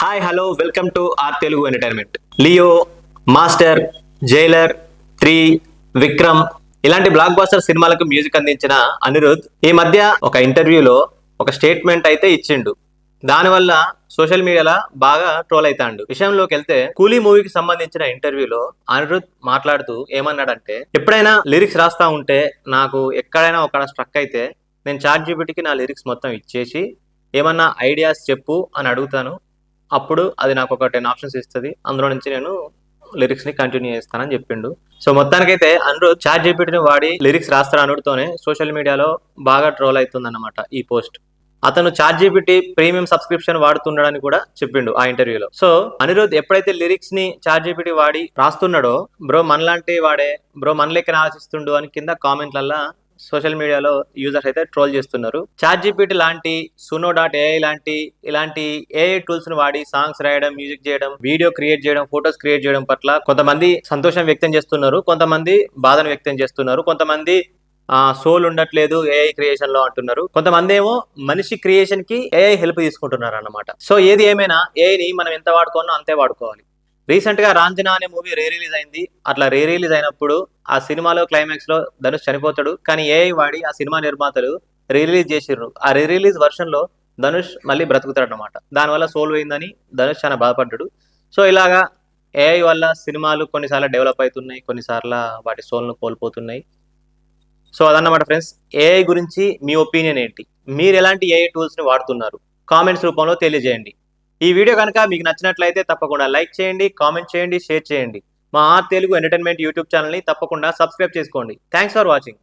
Hi hello welcome to our Telugu entertainment Leo Master Jailer three Vikram ఇలాంటి black buster సినిమాలకు music అందించిన అనిరుద్ ఈ మధ్య ఒక ఇంటర్వ్యూలో ఒక స్టేట్మెంట్ అయితే ఇచ్చిండు. దానివల్ల సోషల్ మీడియాలో బాగా ట్రోల్ అవుతాండు విషయంలోకి వెళ్తే కూలీ మూవీకి సంబంధించిన ఇంటర్వ్యూలో అనిరుద్ మాట్లాడుతూ ఏమన్నాడంటే ఎప్పుడైనా లిరిక్స్ రాస్తా ఉంటే నాకు ఎక్కడైనా ఒక స్ట్రక్ అయితే నేను చార్జ్ జీబీటీకి నా లిరిక్స్ మొత్తం ఇచ్చేసి ఏమన్నా ఐడియాస్ చెప్పు అని అడుగుతాను. అప్పుడు అది నాకు ఒక టెన్ ఆప్షన్స్ ఇస్తుంది. అందులో నుంచి నేను లిరిక్స్ని కంటిన్యూ చేస్తానని చెప్పిండు. సో మొత్తానికైతే అనిరుద్ చాట్ జీపీటీని వాడి లిరిక్స్ రాస్తాను అనుడుతోనే సోషల్ మీడియాలో బాగా ట్రోల్ అవుతుంది ఈ పోస్ట్ అతను చాట్ జీపీటీ ప్రీమియం సబ్స్క్రిప్షన్ వాడుతున్నాడని కూడా చెప్పిండు ఆ ఇంటర్వ్యూలో సో అనిరుద్ ఎప్పుడైతే లిరిక్స్ని చాట్ జీపీటీ వాడి రాస్తున్నాడో బ్రో మనలాంటి వాడే బ్రో మన లెక్కన ఆలోచిస్తుండు అని కింద కామెంట్లల్లా సోషల్ మీడియాలో యూజర్స్ అయితే ట్రోల్ చేస్తున్నారు. చాట్ జీపీటీ లాంటి సునో డాట్ ఏఐ లాంటి ఇలాంటి ఏఐ టూల్స్ని వాడి సాంగ్స్ రాయడం మ్యూజిక్ చేయడం వీడియో క్రియేట్ చేయడం ఫొటోస్ క్రియేట్ చేయడం పట్ల కొంతమంది సంతోషం వ్యక్తం చేస్తున్నారు కొంతమంది బాధను వ్యక్తం చేస్తున్నారు కొంతమంది ఆ సోల్ ఉండట్లేదు ఏఐ క్రియేషన్లో అంటున్నారు. కొంతమంది ఏమో మనిషి క్రియేషన్కి ఏఐ హెల్ప్ తీసుకుంటున్నారు అన్నమాట సో ఏది ఏమైనా ఏఐని మనం ఎంత వాడుకోనో అంతే వాడుకోవాలి. రీసెంట్గా రాంజనా అనే మూవీ రీ రిలీజ్ అయింది. అట్లా రీ రిలీజ్ అయినప్పుడు ఆ సినిమాలో క్లైమాక్స్లో ధనుష్ చనిపోతాడు. కానీ ఏఐ వాడి ఆ సినిమా నిర్మాతలు రీ రిలీజ్ చేసిర్రు. ఆ రీ రిలీజ్ వర్షన్లో ధనుష్ మళ్ళీ బ్రతుకుతాడు అనమాట దానివల్ల సోల్ అయిందని ధనుష్ చాలా బాధపడ్డాడు. సో ఇలాగా ఏఐ వల్ల సినిమాలు కొన్నిసార్లు డెవలప్ అవుతున్నాయి. కొన్నిసార్లు వాటి సోల్ను కోల్పోతున్నాయి. సో అదన్నమాట ఫ్రెండ్స్ ఏఐ గురించి మీ ఒపీనియన్ ఏంటి? మీరు ఎలాంటి ఏఐ టూల్స్ని వాడుతున్నారు? కామెంట్స్ రూపంలో తెలియజేయండి. ఈ వీడియో కనుక మీకు నచ్చినట్లయితే తప్పకుండా లైక్ చేయండి కామెంట్ చేయండి షేర్ చేయండి. మా ఆర్ తెలుగు ఎంటర్టైన్మెంట్ యూట్యూబ్ ఛానల్ని తప్పకుండా సబ్స్క్రైబ్ చేసుకోండి. Thanks for watching